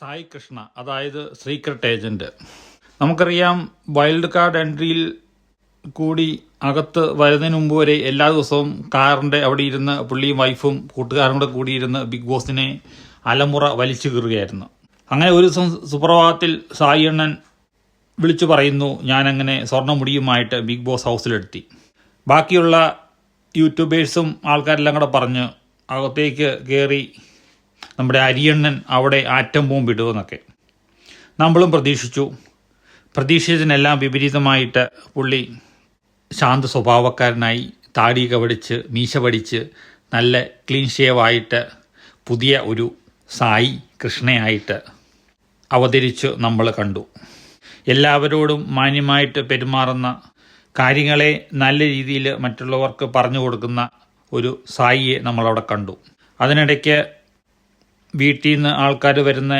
സായി കൃഷ്ണ അതായത് secret agent. നമുക്കറിയാം wild card എൻട്രിയിൽ കൂടി അകത്ത് വരുന്നതിന് മുമ്പ് വരെ എല്ലാ ദിവസവും കാറിന്റെ അവിടെ ഇരുന്ന് പുള്ളിയും വൈഫും കൂട്ടുകാരും കൂടെ കൂടിയിരുന്ന് ബിഗ് ബോസിനെ അലമുറ വലിച്ചു കീറുകയായിരുന്നു. അങ്ങനെ ഒരു ദിവസം സുപ്രഭാതത്തിൽ സായി അണ്ണൻ വിളിച്ചു പറയുന്നു ഞാനങ്ങനെ സ്വർണമുടിയുമായിട്ട് ബിഗ് ബോസ് ഹൗസിലെത്തി. ബാക്കിയുള്ള യൂട്യൂബേഴ്സും ആൾക്കാരെല്ലാം കൂടെ പറഞ്ഞ് അകത്തേക്ക് കയറി നമ്മുടെ അരിയണ്ണൻ അവിടെ ആറ്റം ബോംബിടുമെന്നൊക്കെ. നമ്മളും പ്രതീക്ഷിച്ചു. പ്രതീക്ഷിച്ചതിനെല്ലാം വിപരീതമായിട്ട് പുള്ളി ശാന്ത സ്വഭാവക്കാരനായി താടി പഠിച്ച് മീശ പഠിച്ച് നല്ല ക്ലീൻ ഷേവായിട്ട് പുതിയ ഒരു സായി കൃഷ്ണയായിട്ട് അവതരിച്ച് നമ്മൾ കണ്ടു. എല്ലാവരോടും മാന്യമായിട്ട് പെരുമാറുന്ന കാര്യങ്ങളെ നല്ല രീതിയിൽ മറ്റുള്ളവർക്ക് പറഞ്ഞു കൊടുക്കുന്ന ഒരു സായിയെ നമ്മളവിടെ കണ്ടു. അതിനിടയ്ക്ക് വീട്ടിൽ നിന്ന് ആൾക്കാർ വരുന്ന